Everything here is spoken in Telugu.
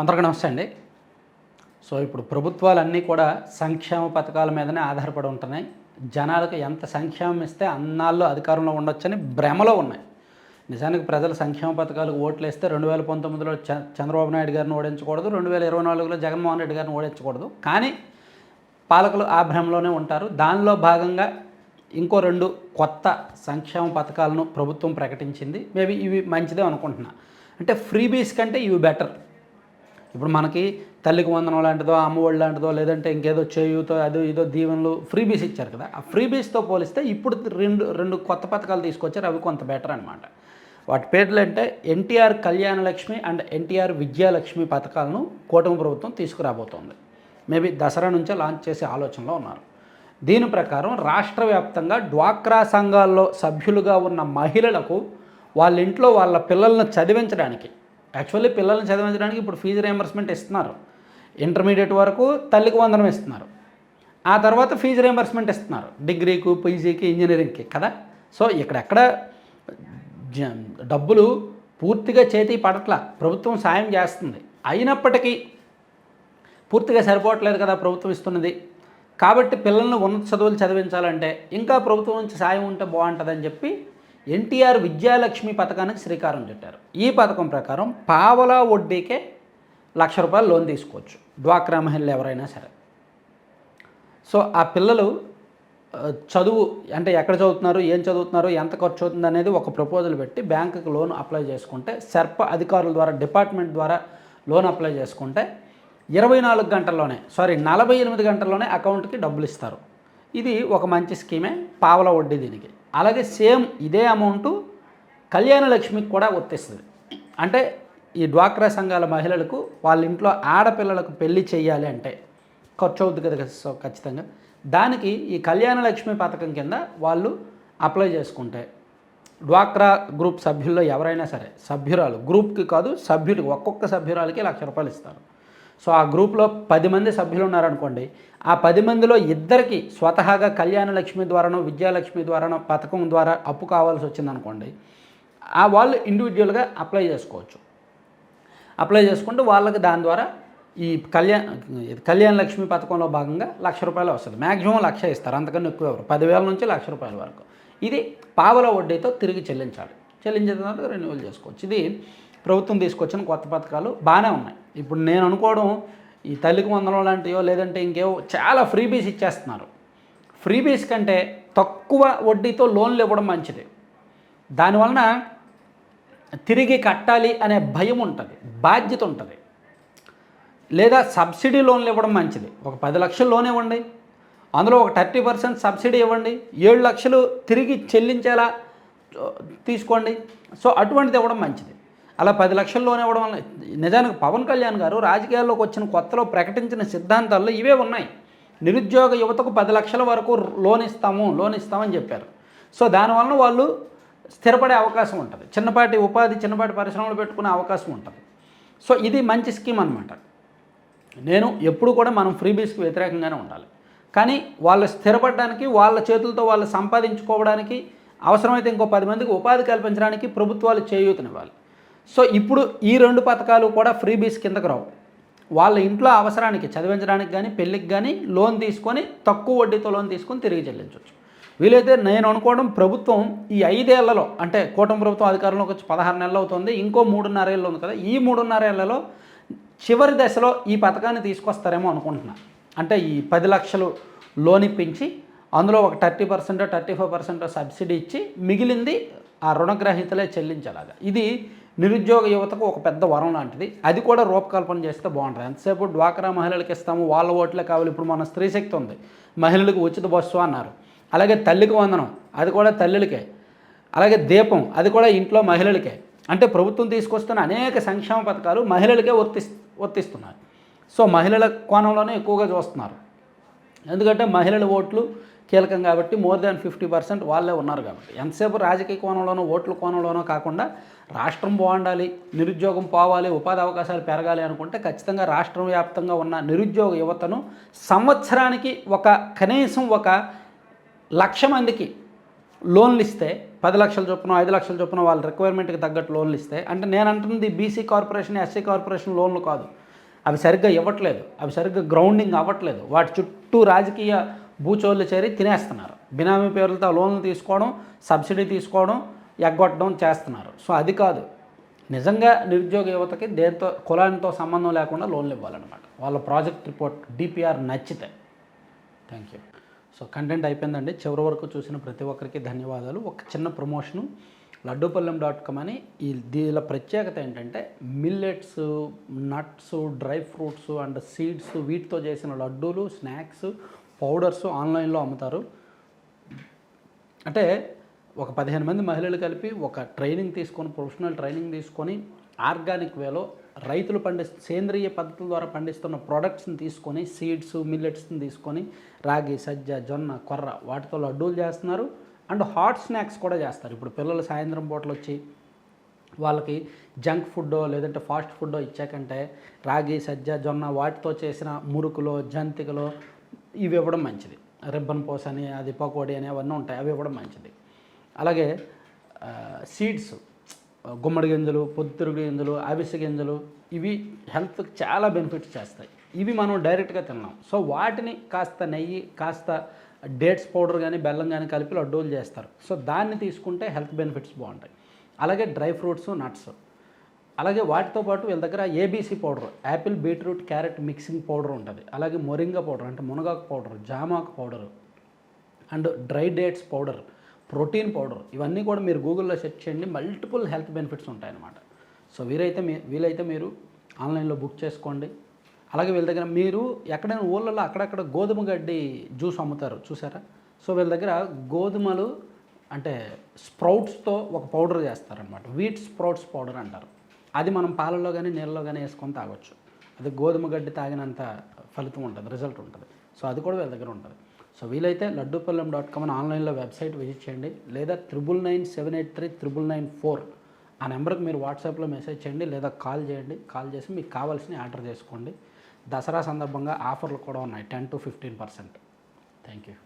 అందరికీ నమస్తే అండి. సో ఇప్పుడు ప్రభుత్వాలన్నీ కూడా సంక్షేమ పథకాల మీదనే ఆధారపడి ఉంటున్నాయి. జనాలకు ఎంత సంక్షేమం ఇస్తే అన్నాళ్ళు అధికారంలో ఉండొచ్చని భ్రమలో ఉన్నాయి. నిజానికి ప్రజలు సంక్షేమ పథకాలకు ఓట్లు వేస్తే రెండు వేల పంతొమ్మిదిలో చంద్రబాబు నాయుడు గారిని ఓడించకూడదు రెండు వేల ఇరవై నాలుగులో జగన్మోహన్ రెడ్డి గారిని ఓడించకూడదు. కానీ పాలకులు ఆ భ్రమలోనే ఉంటారు. దానిలో భాగంగా ఇంకో రెండు కొత్త సంక్షేమ పథకాలను ప్రభుత్వం ప్రకటించింది. మేబీ ఇవి మంచిదే అనుకుంటున్నా. అంటే ఫ్రీబీస్ కంటే ఇవి బెటర్. ఇప్పుడు మనకి తల్లికి వందనం లాంటిదో అమ్మఒడి లాంటిదో లేదంటే ఇంకేదో చేయుతో అదో ఇదో దీవెనలు ఫ్రీబీస్ ఇచ్చారు కదా. ఆ ఫ్రీబీస్తో పోలిస్తే ఇప్పుడు రెండు రెండు కొత్త పథకాలు తీసుకొచ్చారు. అవి కొంత బెటర్ అనమాట వాటి పేర్లు అంటే ఎన్టీఆర్ కళ్యాణ లక్ష్మి అండ్ ఎన్టీఆర్ విద్యాలక్ష్మి పథకాలను కూటమి ప్రభుత్వం తీసుకురాబోతోంది. మేబీ దసరా నుంచే లాంచ్ చేసే ఆలోచనలో ఉన్నారు. దీని ప్రకారం రాష్ట్ర వ్యాప్తంగా డ్వాక్రా సంఘాల్లో సభ్యులుగా ఉన్న మహిళలకు వాళ్ళ ఇంట్లో వాళ్ళ పిల్లలను చదివించడానికి యాక్చువల్లీ పిల్లల్ని చదివించడానికి ఇప్పుడు ఫీజు రియంబర్స్మెంట్ ఇస్తున్నారు. ఇంటర్మీడియట్ వరకు తల్లికి వందనం ఇస్తున్నారు. ఆ తర్వాత ఫీజు రియంబర్స్మెంట్ ఇస్తున్నారు. డిగ్రీకి పీజీకి ఇంజనీరింగ్కి కదా? సో ఇక్కడెక్కడ జ- డబ్బులు పూర్తిగా చేతి పడట్ల. ప్రభుత్వం సాయం చేస్తుంది. అయినప్పటికీ పూర్తిగా సరిపోవట్లేదు కదా ప్రభుత్వం ఇస్తున్నది. కాబట్టి పిల్లల్ని ఉన్నత చదువులు చదివించాలంటే ఇంకా ప్రభుత్వం నుంచి సాయం ఉంటే బాగుంటుందని చెప్పి ఎన్టీఆర్ విద్యాలక్ష్మి పథకానికి శ్రీకారం చుట్టారు. ఈ పథకం ప్రకారం పావలా వడ్డీకే లక్ష రూపాయలు లోన్ తీసుకోవచ్చు. డ్వాక్రా మహిళలు ఎవరైనా సరే. సో ఆ పిల్లలు చదువు అంటే ఎక్కడ చదువుతున్నారు ఏం చదువుతున్నారు ఎంత ఖర్చు అవుతుంది అనేది ఒక ప్రపోజల్ పెట్టి బ్యాంకుకి లోన్ అప్లై చేసుకుంటే సర్ప అధికారుల ద్వారా డిపార్ట్మెంట్ ద్వారా లోన్ అప్లై చేసుకుంటే ఇరవై నాలుగు గంటల్లోనే సారీ నలభై ఎనిమిది గంటల్లోనే అకౌంట్కి డబ్బులు ఇస్తారు. ఇది ఒక మంచి స్కీమే పావల వడ్డీ దీనికి. అలాగే సేమ్ ఇదే అమౌంట్ కళ్యాణ లక్ష్మికి కూడా వర్తిస్తుంది అంటే ఈ డ్వాక్రా సంఘాల మహిళలకు వాళ్ళ ఇంట్లో ఆడపిల్లలకు పెళ్ళి చేయాలి అంటే ఖర్చు అవుతుంది కదా సో ఖచ్చితంగా. దానికి ఈ కళ్యాణ లక్ష్మి పథకం కింద వాళ్ళు అప్లై చేసుకుంటే డ్వాక్రా గ్రూప్ సభ్యుల్లో ఎవరైనా సరే సభ్యురాలు గ్రూప్కి కాదు సభ్యుడికి ఒక్కొక్క సభ్యురాలకి లక్ష రూపాయలు ఇస్తారు. సో ఆ గ్రూప్లో పది మంది సభ్యులు ఉన్నారనుకోండి ఆ పది మందిలో ఇద్దరికి స్వతహాగా కళ్యాణ లక్ష్మి ద్వారానో విద్యాలక్ష్మి ద్వారానో పథకం ద్వారా అప్పు కావాల్సి వచ్చిందనుకోండి ఆ వాళ్ళు ఇండివిజువల్గా అప్లై చేసుకోవచ్చు. అప్లై చేసుకుంటే వాళ్ళకి దాని ద్వారా ఈ కళ్యాణ్ కళ్యాణ లక్ష్మి పథకంలో భాగంగా లక్ష రూపాయలు వస్తుంది. మ్యాక్సిమం లక్ష ఇస్తారు అంతకన్నా ఎక్కువ ఎవరు? పదివేల నుంచి లక్ష రూపాయల వరకు. ఇది పావల వడ్డీతో తిరిగి చెల్లించాలి. చెల్లించిన తర్వాత రెన్యువల్ చేసుకోవచ్చు. ఇది ప్రభుత్వం తీసుకొచ్చిన కొత్త పథకాలు బాగానే ఉన్నాయి. ఇప్పుడు నేను అనుకోవడం ఈ తల్లికి వందనం లాంటివో లేదంటే ఇంకేవో చాలా ఫ్రీబీస్ ఇచ్చేస్తున్నారు. ఫ్రీబీస్ కంటే తక్కువ వడ్డీతో లోన్లు ఇవ్వడం మంచిది. దానివలన తిరిగి కట్టాలి అనే భయం ఉంటుంది బాధ్యత ఉంటుంది. లేదా సబ్సిడీ లోన్లు ఇవ్వడం మంచిది. ఒక పది లక్షలు లోన్ ఇవ్వండి అందులో ఒక థర్టీ పర్సెంట్ సబ్సిడీ ఇవ్వండి ఏడు లక్షలు తిరిగి చెల్లించేలా తీసుకోండి. సో అటువంటిది ఇవ్వడం మంచిది. అలా పది లక్షల లోన్ ఇవ్వడం వల్ల నిజానికి పవన్ కళ్యాణ్ గారు రాజకీయాల్లోకి వచ్చిన కొత్తలో ప్రకటించిన సిద్ధాంతాల్లో ఇవే ఉన్నాయి. నిరుద్యోగ యువతకు పది లక్షల వరకు లోన్ ఇస్తాము లోన్ ఇస్తామని చెప్పారు. సో దానివల్ల వాళ్ళు స్థిరపడే అవకాశం ఉంటుంది. చిన్నపాటి ఉపాధి చిన్నపాటి పరిశ్రమలు పెట్టుకునే అవకాశం ఉంటుంది. సో ఇది మంచి స్కీమ్ అనమాట నేను ఎప్పుడు కూడా మనం ఫ్రీబీస్కి వ్యతిరేకంగానే ఉండాలి. కానీ వాళ్ళు స్థిరపడడానికి వాళ్ళ చేతులతో వాళ్ళు సంపాదించుకోవడానికి అవసరమైతే ఇంకో పది మందికి ఉపాధి కల్పించడానికి ప్రభుత్వాలు చేయూతనివ్వాలి. సో ఇప్పుడు ఈ రెండు పథకాలు కూడా ఫ్రీబీస్ కిందకు రావు. వాళ్ళ ఇంట్లో అవసరానికి చదివించడానికి కానీ పెళ్ళికి కానీ లోన్ తీసుకొని తక్కువ వడ్డీతో లోన్ తీసుకొని తిరిగి చెల్లించవచ్చు వీలైతే నేను అనుకోవడం ప్రభుత్వం ఈ ఐదేళ్ళలో అంటే కూటమి ప్రభుత్వం అధికారంలోకి వచ్చి పదహారు నెలలు అవుతుంది ఇంకో మూడున్నర ఏళ్ళు ఉంది కదా ఈ మూడున్నర ఏళ్ళలో చివరి దశలో ఈ పథకాన్ని తీసుకొస్తారేమో అనుకుంటున్నాను అంటే ఈ పది లక్షలు లోన్ ఇప్పించి అందులో ఒక thirty percent thirty five percent subsidy ఇచ్చి మిగిలింది ఆ రుణగ్రహీతలే చెల్లించేలాగా. ఇది నిరుద్యోగ యువతకు ఒక పెద్ద వరం లాంటిది. అది కూడా రూపకల్పన చేస్తే బాగుంటుంది. ఎంతసేపు డ్వాక్రా మహిళలకు ఇస్తాము వాళ్ళ ఓట్లే కావాలి ఇప్పుడు మన స్త్రీ శక్తి ఉంది. మహిళలకు ఉచిత బస్సు అన్నారు. అలాగే తల్లికి వందనం అది కూడా తల్లులకే. అలాగే దీపం అది కూడా ఇంట్లో మహిళలకే. అంటే ప్రభుత్వం తీసుకొస్తున్న అనేక సంక్షేమ పథకాలు మహిళలకే వర్తి వర్తిస్తున్నాయి. సో మహిళల కోణంలోనే ఎక్కువగా చూస్తున్నారు. ఎందుకంటే మహిళల ఓట్లు కీలకం కాబట్టి మోర్ దాన్ ఫిఫ్టీ పర్సెంట్ వాళ్ళే ఉన్నారు కాబట్టి. ఎంతసేపు రాజకీయ కోణంలోనో ఓట్ల కోణంలోనో కాకుండా రాష్ట్రం బాగుండాలి నిరుద్యోగం పోవాలి ఉపాధి అవకాశాలు పెరగాలి అనుకుంటే ఖచ్చితంగా రాష్ట్రం వ్యాప్తంగా ఉన్న నిరుద్యోగ యువతను సంవత్సరానికి ఒక కనీసం ఒక లక్ష మందికి లోన్లు ఇస్తే పది లక్షల చొప్పున ఐదు లక్షల చొప్పున వాళ్ళ రిక్వైర్మెంట్కి తగ్గట్టు లోన్లు ఇస్తే అంటే నేను అంటున్నది బీసీ కార్పొరేషన్ ఎస్సీ కార్పొరేషన్ లోన్లు కాదు. అవి సరిగ్గా ఇవ్వట్లేదు. అవి సరిగ్గా గ్రౌండింగ్ అవ్వట్లేదు. వాటి చుట్టూ రాజకీయ భూచోళ్ళు చేరి తినేస్తున్నారు. బినామీ పేర్లతో లోన్లు తీసుకోవడం సబ్సిడీ తీసుకోవడం ఎగ్గొట్టడం చేస్తున్నారు. సో అది కాదు. నిజంగా నిరుద్యోగ యువతకి దేంతో కులానితో సంబంధం లేకుండా లోన్లు ఇవ్వాలన్నమాట. వాళ్ళ ప్రాజెక్ట్ రిపోర్ట్ డిపిఆర్ నచ్చితే. Thank you. సో కంటెంట్ అయిపోయిందండి. చివరి వరకు చూసిన ప్రతి ఒక్కరికి ధన్యవాదాలు. ఒక చిన్న ప్రమోషను. లడ్డూపల్లెం డాట్ కామ్ అని ఈ దీనిలో ప్రత్యేకత ఏంటంటే millets nuts dry fruits and seeds వీటితో చేసిన లడ్డూలు స్నాక్స్ పౌడర్స్ ఆన్లైన్లో అమ్ముతారు. అంటే ఒక పదిహేను మంది మహిళలు కలిపి ఒక ట్రైనింగ్ తీసుకొని ప్రొఫెషనల్ ట్రైనింగ్ తీసుకొని ఆర్గానిక్ వేలో రైతులు పండి సేంద్రియ పద్ధతుల ద్వారా పండిస్తున్న ప్రోడక్ట్స్ని తీసుకొని సీడ్స్ మిల్లెట్స్ని తీసుకొని రాగి సజ్జ జొన్న కొర్ర వాటితో లడ్డూలు చేస్తున్నారు. అండ్ హాట్ స్నాక్స్ కూడా చేస్తారు. ఇప్పుడు పిల్లలు సాయంత్రం పూటలు వచ్చి వాళ్ళకి జంక్ ఫుడ్డో లేదంటే ఫాస్ట్ ఫుడ్డో ఇచ్చాకంటే రాగి సజ్జ జొన్న వాటితో చేసిన మురుకులో జంతికలో ఇవి ఇవ్వడం మంచిది. రిబ్బన్ పోస్ అని అది పకోడీ అని అవన్నీ ఉంటాయి. అవి ఇవ్వడం మంచిది. అలాగే సీడ్స్ గుమ్మడి గింజలు పొద్దురుగు గింజలు అవిసె గింజలు ఇవి హెల్త్కి చాలా బెనిఫిట్స్ చేస్తాయి. ఇవి మనం డైరెక్ట్గా తిన్నాం సో వాటిని కాస్త నెయ్యి కాస్త డేట్స్ పౌడర్ కానీ బెల్లం కానీ కలిపి లడ్డూలు చేస్తారు. సో దాన్ని తీసుకుంటే హెల్త్ బెనిఫిట్స్ బాగుంటాయి. అలాగే డ్రై ఫ్రూట్స్ నట్స్. అలాగే వాటితో పాటు వీళ్ళ దగ్గర ABC powder apple beetroot carrot mixing powder ఉంటుంది. అలాగే మొరింగా పౌడర్ అంటే మునగాకు powder జామాకు powder and dry dates powder protein powder ఇవన్నీ కూడా మీరు గూగుల్లో సెర్చ్ చేయండి. మల్టిపుల్ హెల్త్ బెనిఫిట్స్ ఉంటాయన్నమాట. సో వీరైతే మీ వీలైతే మీరు ఆన్లైన్లో బుక్ చేసుకోండి. అలాగే వీళ్ళ దగ్గర మీరు ఎక్కడైనా ఊళ్ళలో అక్కడక్కడ గోధుమ గడ్డి జ్యూస్ అమ్ముతారు చూసారా? సో వీళ్ళ దగ్గర గోధుమలు అంటే స్ప్రౌట్స్తో ఒక పౌడర్ చేస్తారనమాట వీట్ స్ప్రౌట్స్ పౌడర్ అంటారు. అది మనం పాలల్లో కానీ నీళ్ళలో కానీ వేసుకొని తాగొచ్చు. అది గోధుమ గడ్డి తాగినంత ఫలితం ఉంటుంది రిజల్ట్ ఉంటుంది. సో అది కూడా వీళ్ళ దగ్గర ఉంటుంది. సో వీలైతే లడ్డూపల్లెం డాట్ కామ్ అని ఆన్లైన్లో వెబ్సైట్ విజిట్ చేయండి. లేదా triple nine seven eight three triple nine four ఆ నెంబర్కి మీరు వాట్సాప్లో మెసేజ్ చేయండి లేదా కాల్ చేయండి. కాల్ చేసి మీకు కావాల్సిన ఆర్డర్ చేసుకోండి. దసరా సందర్భంగా ఆఫర్లు కూడా ఉన్నాయి ten to fifteen percent. Thank you